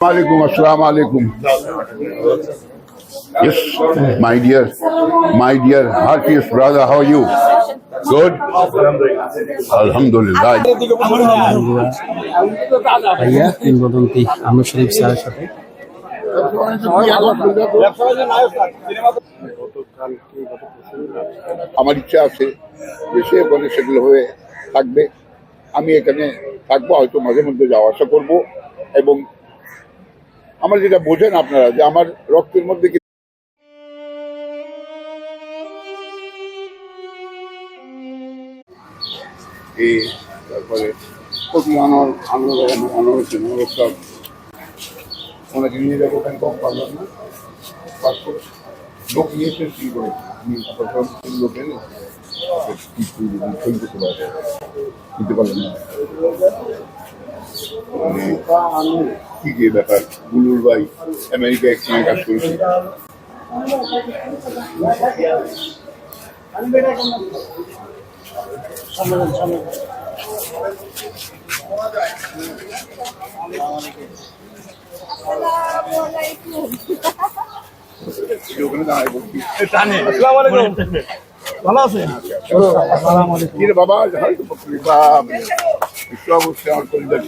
Alaikum, Assalamu alaikum. Yes, my dear, my dear heartiest brother, how are you? Good? Alhamdulillah. ভাইয়া কিংবদন্তি আহমদ শরীফ স্যারের সাথে আমার ইচ্ছা আছে যে সে বলে সেগুলো হয়ে থাকবে আমি এখানে থাকব হয়তো মাঝে মধ্যে যাওয়া আসা করব এবং আমার যেটা বোঝেন আপনারা যে আমার রক্তের মধ্যে কি তারপরে আনার নিয়ে যাব ব্যাংকক পারলাম না লোক কি কিনতে পারলাম না মানে কি যে ব্যাপার বুলুর ভাই আমেরিকা একসঙ্গে কাজ করেছে। ভালো আছে বাবা? অবশ্যই আমার পরিবার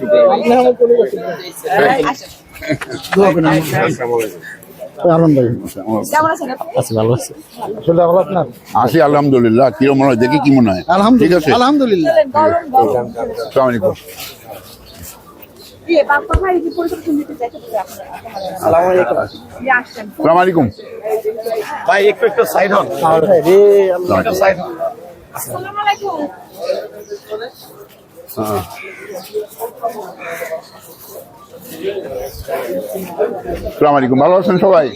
আছি আলহামদুলিল্লাহ কি মনে হয়? দেখি কি মনে হয়। ঠিক আছে? আলহামদুলিল্লাহ। ভাই একটু একটু সাইড হন। সাইড হন। আসসালামু আলাইকুম। আসসালামু আলাইকুম ভালো আছেন সবাই?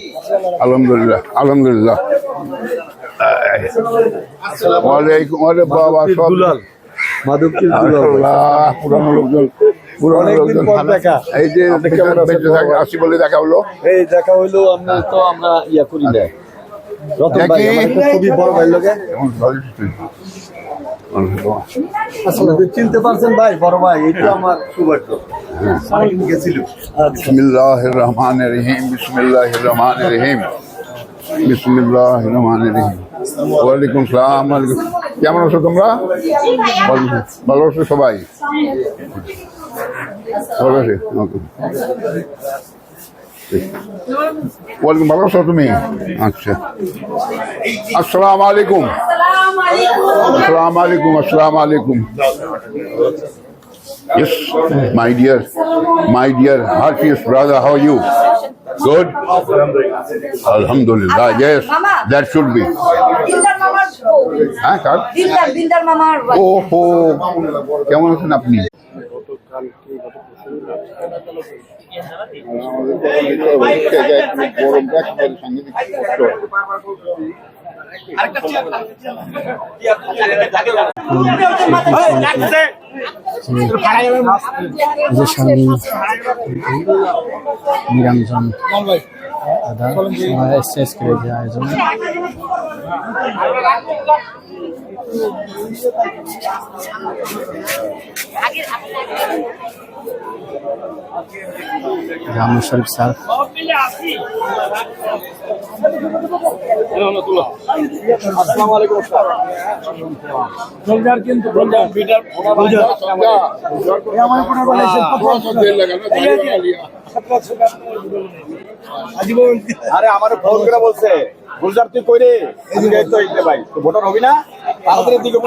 আলহামদুলিল্লাহ আলহামদুলিল্লাহ। ওয়ালাইকুম আরে বাবা সব পুরানো লোকজন পুরানো লোকজন। দেখা। এই যে আপনি কেমন আছেন? বেঁচে থাকে আসি বলে দেখা হলো। এই দেখা হইল আমরা তো আমরা ইয়া করি না। রতন ভাই দেখি। আমার একটা খুবই বড় ভাই লোকে কেমন ভালো আছেন? আচ্ছা রহিম বিসমিল্লাহির রহমানির রহিম বিসমিল্লাহির রহমানির রহিম ওয়ালাইকুম সালাম কেমন আছো তোমরা? ভালো আছো? সবাই? ওয়ালাইকুম, ভালো আছো তুমি? আচ্ছা। আসসালামু আলাইকুম। আসসালামু আলাইকুম আসসালামু আলাইকুম Yes, my dear, my dear heartiest brother, how are you? Good? Alhamdulillah, yes, that should be. হ্যাঁ কার দিলদার দিলদার মামার wife। ও হো কেমন আছেন আপনি গরমটা সাংঘাতিক যে স্বামী নিরঞ্জন দাদা এক্সারসাইজ করে যে আয়োজন আহমদ শরীফ স্যার। আরে আমার ফোন করে বলছে গুলজার তুই কই রে? এদিকে তো এইতে ভাই তো ভোটার হবি না? তাড়াতাড়ি দিকে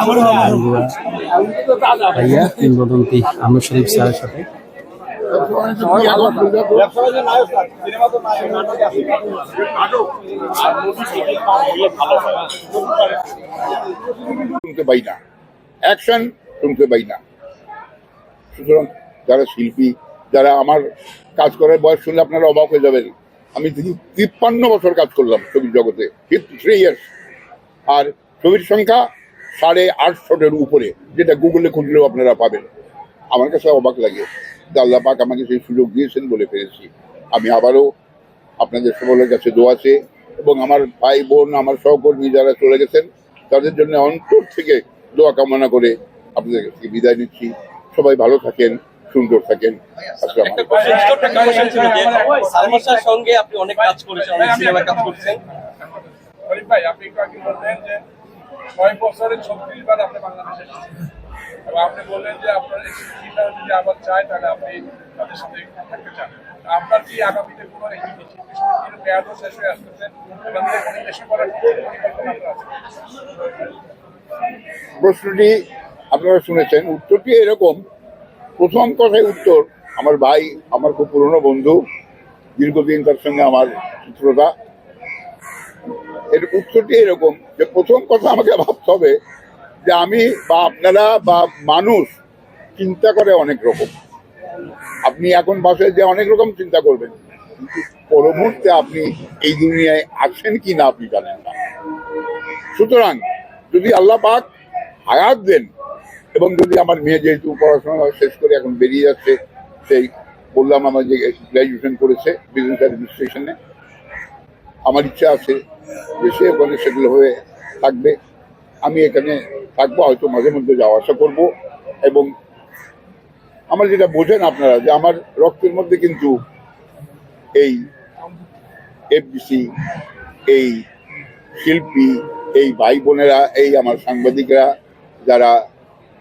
ভাইয়া কিংবদন্তি আহমদ শরীফ স্যারের সাথে। অ্যাকশন শুনতে সুতরাং যারা শিল্পী, যারা আমার কাজ করার বয়স শুনলে আপনারা অবাক হয়ে যাবেন। আমি তিপ্পান্ন বছর কাজ করলাম ছবির জগতে ফিফটি থ্রি ইয়ার্স আর ছবির সংখ্যা সাড়ে আটশোটের উপরে, যেটা গুগলে খুঁজলেও আপনারা পাবেন। আমার কাছে অবাক লাগে। আল্লাহ পাক আমাকে সেই সুযোগ দিয়েছেন বলে ফেলেছি। আমি আবারও আপনাদের সকলের কাছে দোয়াছে এবং আমার ভাই বোন আমার সহকর্মী যারা চলে গেছেন তাদের জন্য অন্তর থেকে দোয়া কামনা করে আপনাদের কাছে বিদায় নিচ্ছি। সবাই ভালো থাকেন সুন্দর থাকেন। সঙ্গে আপনি অনেক কাজ করেছেন অনেক সিনেমায় কাজ করছেন। ভাই আপনি ছয় বছরে ছত্রিশ বার আপনি বাংলাদেশে এবং আপনি বললেন যে আপনার শিল্পীরা যদি আবার চায়, তাহলে আপনি তাদের সাথে থাকতে চান। আপনার কি আগামীতে কোনো মেয়াদও শেষ হয়ে আসতেছে? এখান থেকে করার পরিকল্পনা আছে? প্রশ্নটি আপনারা শুনেছেন। উত্তরটি এরকম। প্রথম কথায় উত্তর, আমার ভাই, আমার খুব পুরনো বন্ধু, দীর্ঘদিন তার সঙ্গে আমার চিত্রতা এর উত্তরটি এরকম যে প্রথম কথা আমাকে ভাবতে হবে যে আমি বা আপনারা বা মানুষ চিন্তা করে অনেক রকম। আপনি এখন বাসায় যে অনেক রকম চিন্তা করবেন, কিন্তু পর মুহূর্তে আপনি এই দুনিয়ায় আছেন কি না আপনি জানেন না। সুতরাং যদি আল্লাহ পাক হায়াত দেন এবং যদি আমার মেয়ে যেহেতু পড়াশোনা শেষ করে এখন বেরিয়ে যাচ্ছে, সেই বললাম আমার যে গ্র্যাজুয়েশন করেছে বিজনেস অ্যাডমিনিস্ট্রেশনে আমার ইচ্ছা আছে সে ওখানে সেগুলো হয়ে থাকবে। আমি এখানে থাকব, হয়তো মাঝে মধ্যে যাওয়া আসা করব। এবং আমার যেটা বোঝেন আপনারা, যে আমার রক্তের মধ্যে কিন্তু এই এফবিসি এই শিল্পী, এই ভাই বোনেরা, এই আমার সাংবাদিকরা যারা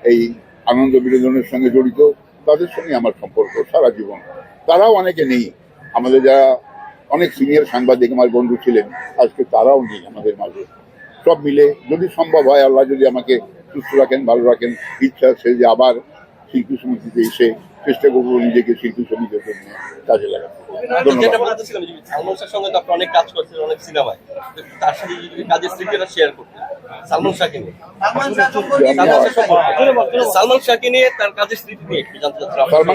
এই আনন্দ বিনোদনের সঙ্গে জড়িত, তাদের সঙ্গে আমার সম্পর্ক সারা জীবন। তারাও অনেকে নেই। আমাদের যারা অনেক সিনিয়র সাংবাদিক আমার বন্ধু ছিলেন আজকে তারাও নেই আমাদের মাঝে। সব মিলে যদি সম্ভব হয় আল্লাহ যদি আমাকে সুস্থ রাখেন ভালো রাখেন ইচ্ছা আছে যে আবার শিল্পী সমিতিতে এসে চেষ্টা করব নিজেকে শিল্পী সমিতির জন্য কাজে লাগাতে।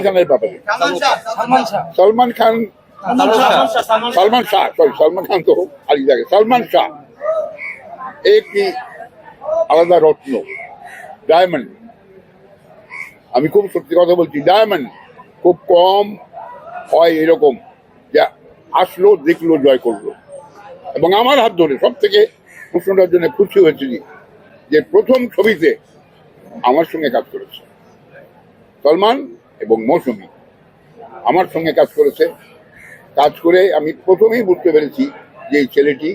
খানের ব্যাপারে। সালমান সলমান খান সালমান শাহ সলমান শাহ। সরি সলমান খান তো আলি জায়গায় সলমান শাহ একটি আলাদা রত্ন ডায়মন্ড আমি খুব সত্যি কথা বলছি ডায়মন্ড খুব কম হয় এরকম যে আসলো দেখল জয় করল। এবং আমার হাত ধরে সব থেকে প্রশ্নটার জন্য খুশি হয়েছি যে প্রথম ছবিতে আমার সঙ্গে কাজ করেছে। সলমান এবং মৌসুমী আমার সঙ্গে কাজ করেছে। কাজ করে আমি প্রথমেই বুঝতে পেরেছি যে এই ছেলেটি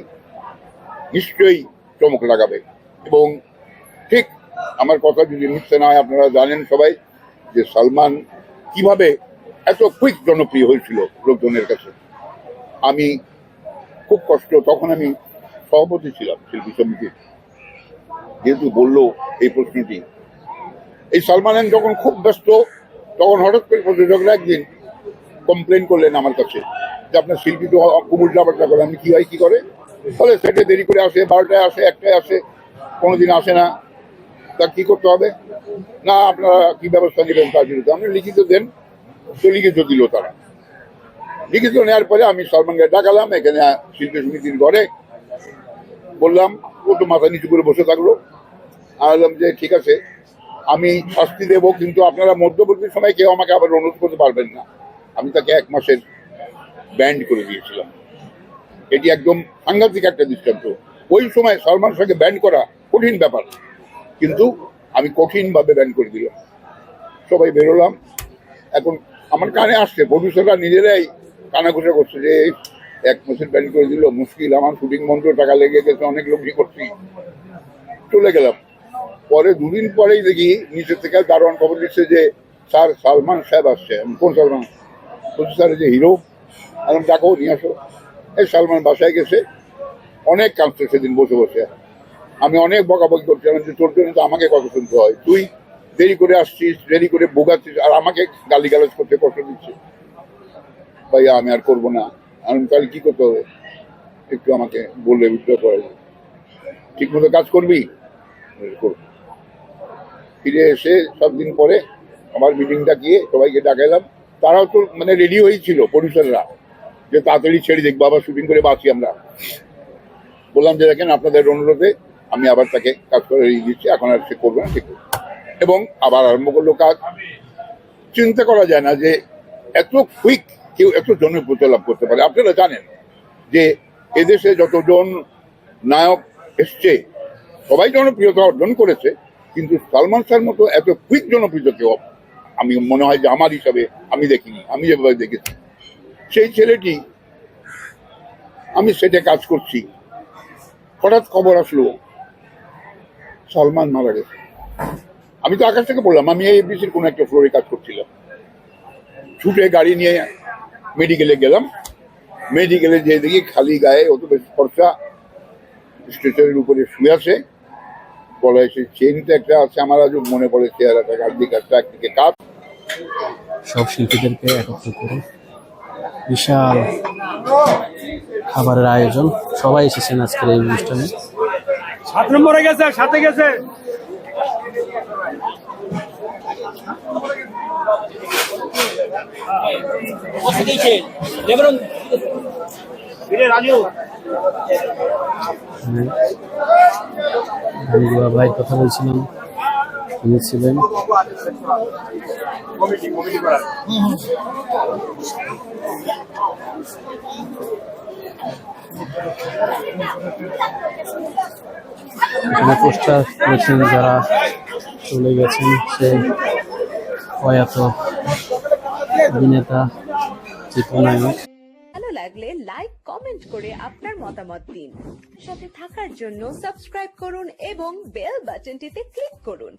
নিশ্চয়ই চমক লাগাবে। এবং ঠিক আমার কথা যদি মিথ্যে না হয়, আপনারা জানেন সবাই যে সালমান কীভাবে এত কুইক জনপ্রিয় হয়েছিল লোকজনের কাছে। আমি খুব কষ্ট, তখন আমি সভাপতি ছিলাম শিল্পী সমিতির যেহেতু বলল এই প্রশ্নটি, এই সালমান যখন খুব ব্যস্ত, তখন হঠাৎ করে প্রযোজকরা একদিন কমপ্লেন করলেন আমার কাছে। যে আপনার শিল্পী তো কুমুর যাবারটা করে, আমি কী হয়, কী করে? ফলে সেটে দেরি করে আসে, বারোটায় আসে, একটায় আসে কোনো দিন আসে না। তা কী করতে হবে? না, আপনারা কী ব্যবস্থা নেবেন তার বিরুদ্ধে? আপনি লিখিত দেন, তো লিখিত দিল তারা। লিখিত নেওয়ার পরে আমি সলমানকে ডাকালাম, এখানে শিল্পী সমিতির ঘরে। বললাম, ও তো মাথা নিচু করে বসে থাকল। আর বললাম যে, ঠিক আছে, আমি শাস্তি দেব, কিন্তু আপনারা মধ্যবর্তী সময় কেউ আমাকে আবার অনুরোধ করতে পারবেন না। আমি তাকে এক মাসের ব্যান্ড করে দিয়েছিলাম। এটি একদম সাংঘাতিক একটা দৃষ্টান্ত। ওই সময় সলমান শাহকে ব্যান্ড করা কঠিন ব্যাপার। কিন্তু আমি কঠিনভাবে ব্যান্ড করে দিলাম। সবাই বেরোলাম। এখন আমার কানে আসছে প্রডিউসাররা নিজেরাই কানাঘুষা করছে যে, এক মাসের ব্যান্ড করে দিল, মুশকিল, আমার শুটিং বন্ধ, টাকা লেগে গেছে, অনেক লোক কি করছি? চলে গেলাম। পরে দুদিন পরেই দেখি নিচে থেকে দারোয়ান খবর দিচ্ছে যে, স্যার, সালমান সাহেব আসছে। কোন সালমান? বলছি, স্যার যে হিরো। আমি ডাকো, নিয়ে আসো। এই সালমান বাসায় গেছে। অনেক কাঁদছে সেদিন বসে বসে। আমি অনেক বকাবকি করছিলাম যে তোর জন্য তো আমাকে কথা শুনতে হয়। তুই দেরি করে আসছিস, দেরি করে বোগাচ্ছিস আর আমাকে গালি গালাজ করতে কষ্ট দিচ্ছে ভাইয়া, আমি আর করব না। আমি তাহলে কি করতে হবে? একটু আমাকে বললে উদ্ধার করে ঠিক মতো কাজ করবি? ফিরে এসে সব দিন পরে আমার মিটিংটা গিয়ে সবাইকে ডাকাইলাম। তারাও তো মানে রেডি হয়েই ছিল প্রডিউসাররা যে তাড়াতাড়ি ছেড়ে দেখব আবার শুটিং করে বাঁচি আমরা। বললাম যে, দেখেন, আপনাদের অনুরোধে আমি আবার তাকে কাজ করে দিচ্ছি, এখন আর সে করবে না, ঠিক এবং আবার আরম্ভ করল কাজ। চিন্তা করা যায় না যে, এত কুইক কেউ এত জনপ্রিয়তা লাভ করতে পারে। আপনারা জানেন যে, এদেশে যতজন নায়ক এসছে, সবাই জনপ্রিয়তা অর্জন করেছে, কিন্তু সালমান শাহর মতো এত কুইক জনপ্রিয়তা কেউ, আমি মনে হয় যে আমার হিসাবে আমি দেখিনি, আমি যেভাবে দেখেছি। সেই ছেলেটি, আমি সেটে কাজ করছি। হঠাৎ খবর আসলো, সলমান মারা গেছে। আমি তো আকাশ থেকে বললাম আমি এই এফডিসির কোনো একটা ফ্লোরে কাজ করছিলাম। ছুটে গাড়ি নিয়ে মেডিকেলে গেলাম। মেডিকেলে যে দেখি খালি গায়ে অত বেশি খরচা, স্টেশনের উপরে শুয়ে আছে। গলায় সে চেনটা একটা আছে আমার, আজও মনে পড়ে চেহারাটা গাড়ি কাজটা একদিকে কাজ। সব শিল্পীদেরকে একত্র করে বিশাল খাবারের আয়োজন। সবাই এসেছেন আজকের এই অনুষ্ঠানে। সাত নম্বরে গেছে সাথে গেছে। ভাই কথা বলছিলাম। তিনি ছিলেন। করেছেন যারা চলে গেছেন প্রয়াত অভিনেতা চিত্রনায়ক। ভালো লাগলে লাইক, কমেন্ট করে আপনার মতামত দিন। সাথে থাকার জন্য সাবস্ক্রাইব করুন এবং বেল বাটনটিতে ক্লিক করুন।